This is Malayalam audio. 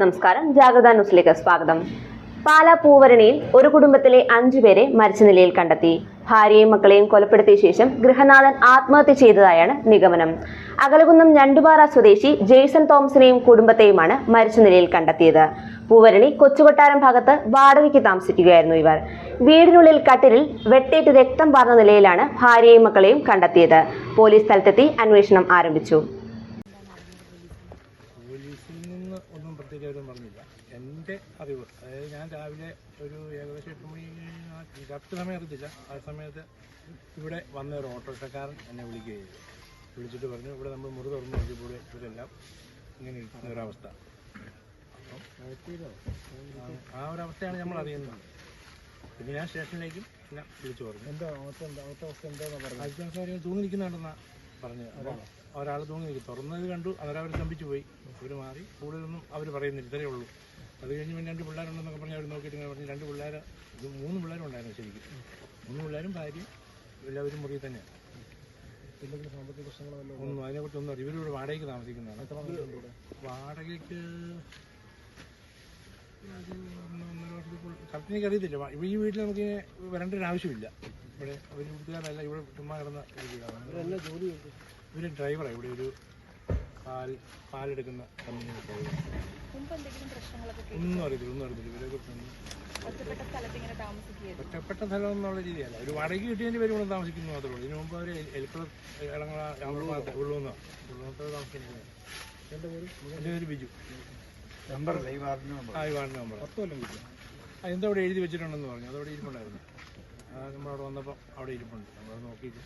നമസ്കാരം. ജാഗ്രത ന്യൂസിലേക്ക് സ്വാഗതം. പാലാ പൂവരണിയിൽ ഒരു കുടുംബത്തിലെ അഞ്ചുപേരെ മരിച്ച നിലയിൽ കണ്ടെത്തി. ഭാര്യയും മക്കളെയും കൊലപ്പെടുത്തിയ ശേഷം ഗൃഹനാഥൻ ആത്മഹത്യ ചെയ്തതായാണ് നിഗമനം. അകലകുന്നം ഞണ്ടുപാറ സ്വദേശി ജെയ്സൺ തോമസിനെയും കുടുംബത്തെയുമാണ് മരിച്ച നിലയിൽ കണ്ടെത്തിയത്. പൂവരണി കൊച്ചുകൊട്ടാരം ഭാഗത്ത് വാടകയ്ക്ക് താമസിക്കുകയായിരുന്നു ഇവർ. വീടിനുള്ളിൽ കട്ടിലിൽ വെട്ടേറ്റ് രക്തം പാർന്ന നിലയിലാണ് ഭാര്യയും മക്കളെയും കണ്ടെത്തിയത്. പോലീസ് സ്ഥലത്തെത്തി അന്വേഷണം ആരംഭിച്ചു. പോലീസിൽ നിന്ന് ഒന്നും പ്രത്യേകിച്ച് അവരും പറഞ്ഞില്ല. എന്റെ അറിവ് അതായത് ഞാൻ രാവിലെ ഒരു ഏകദേശം എട്ട് മണി കറക്റ്റ് സമയം അറിയത്തില്ല. ആ സമയത്ത് ഇവിടെ വന്ന ഒരു ഓട്ടോറിക്ഷക്കാരൻ എന്നെ വിളിക്കുകയും ചെയ്തു. വിളിച്ചിട്ട് പറഞ്ഞു ഇവിടെ നമ്മൾ മുറി തുറന്നു നോക്കിയപ്പോൾ ഇവരെല്ലാം ഇങ്ങനെ ഇരിക്കുന്ന ഒരവസ്ഥ. അപ്പം ആ- ഒരവസ്ഥയാണ് നമ്മൾ അറിയുന്നത്. പിന്നെ ഞാൻ സ്റ്റേഷനിലേക്കും എല്ലാം വിളിച്ചു പറഞ്ഞു. എന്താ അവസ്ഥ എന്താ? പറഞ്ഞു തൂങ്ങി നിൽക്കുന്നുണ്ടെന്നാ പറഞ്ഞത് ഒരാൾ തൂങ്ങി തുറന്നത് കണ്ടു അവരവർ സ്തംഭിച്ചു പോയി. അവർ മാറി. കൂടുതലൊന്നും അവർ പറയുന്നില്ല ഇത്രയേ ഉള്ളൂ. അത് കഴിഞ്ഞ് പിന്നെ രണ്ട് പിള്ളേരുണ്ടെന്നൊക്കെ പറഞ്ഞ് അവർ നോക്കിയിട്ട് ഇങ്ങനെ പറഞ്ഞു രണ്ട് പിള്ളേർ ഇത് മൂന്ന് പിള്ളേരുണ്ടായിരുന്നു ശരിക്കും. മൂന്ന് പിള്ളേരും ഭാര്യയും എല്ലാവരും മുറിയിൽ തന്നെയാണ് സാമ്പത്തിക പ്രശ്നങ്ങളോ ഒന്നും അതിനെക്കുറിച്ച് ഒന്നും അറിയാം ഇവരിവിടെ വാടകയ്ക്ക് താമസിക്കുന്നതാണ്. വാടകയ്ക്ക് കറക്റ്റ് എനിക്ക് അറിയത്തില്ല. ഈ വീട്ടിൽ നമുക്ക് വരേണ്ട ഒരു ആവശ്യമില്ല ഇവിടെ ഒരു വീട്ടുകാരല്ല ഇവിടെ ചുമ്മാ കിടന്ന ഒരു വീടാണ്. ജോലി ഇവർ ഡ്രൈവറാണ് ഇവിടെ ഒരു പാൽ പാലെടുക്കുന്ന കമ്പനിയുടെ ഡ്രൈവർ മുമ്പ് എന്തെങ്കിലും പ്രശ്നങ്ങളൊക്കെ കേ- ഒന്നും അറിയത്തില്ല ഒന്നും അറിയത്തില്ല. ഇവരെ കുറിച്ചൊന്നും ഒറ്റപ്പെട്ട സ്ഥലം എന്നുള്ള രീതിയല്ല. ഒരു വാടകയ്ക്ക് കിട്ടിയതിന്റെ പേര് ഇവിടെ താമസിക്കുന്നു മാത്രമേ ഉള്ളൂ. ഇതിനു മുമ്പ് അവർ എലിക്കുളം ഇളങ്ങള രാമപുരത്ത് ഉള്ളുന്ന? ഉള്ളുന്നത്ത് താമസിക്കുന്നത് എന്റെ പേര്? എന്റെ പേര് ബിജു. നമ്പറല്ല? ഈ വാർഡിന്റെ നമ്പർ ആ ഈ വാർഡിന്റെ നമ്പർ പത്ത് കൊല്ലം കിട്ടും അവിടെ എഴുതി വെച്ചിട്ടുണ്ടെന്ന് പറഞ്ഞു. അതവിടെ ഇരിപ്പുണ്ടായിരുന്നു. നമ്മളവിടെ വന്നപ്പോൾ അവിടെ ഇരിപ്പുണ്ട്. നമ്മൾ നോക്കിയിട്ട്.